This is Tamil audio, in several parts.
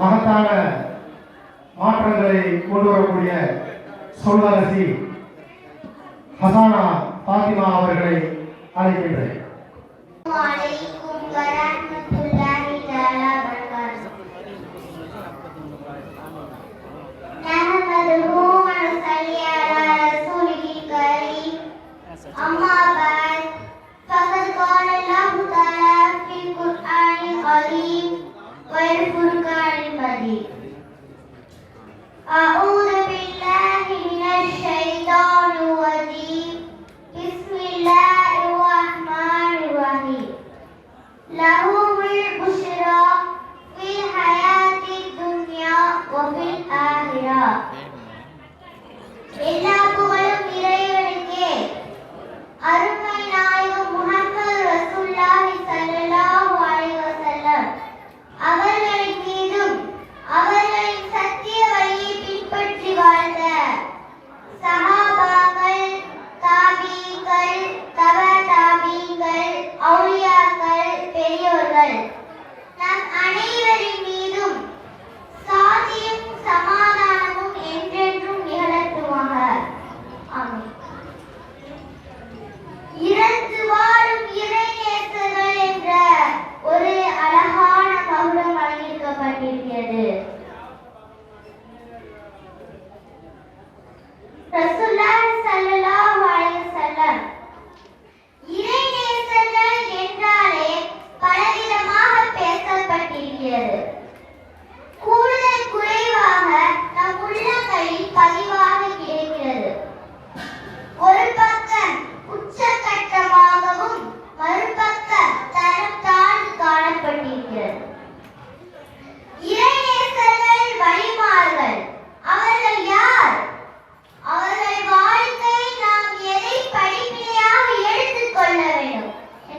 மகத்தான மாற்றங்களை கொண்டு வரக்கூடிய சொல்லாரசி ஹசானா பாத்திமா அவர்களை அழைக்கின்றேன். Ah, um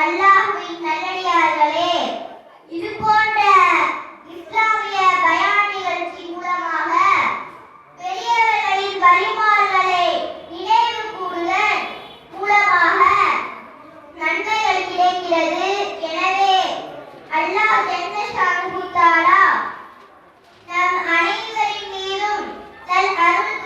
அல்லாஹுவின் நல்லடியார்களே இது போன்ற இஸ்லாமிய மூலமாக பெரியவர்களின் வழிமார்களை நினைவு கூறுதல் மூலமாக நன்மைகள் கிடைக்கிறது. எனவே அல்லாஹ் என்ன சாங்கு தாரா நம் அனைவரின் மீதும் தன் அருள்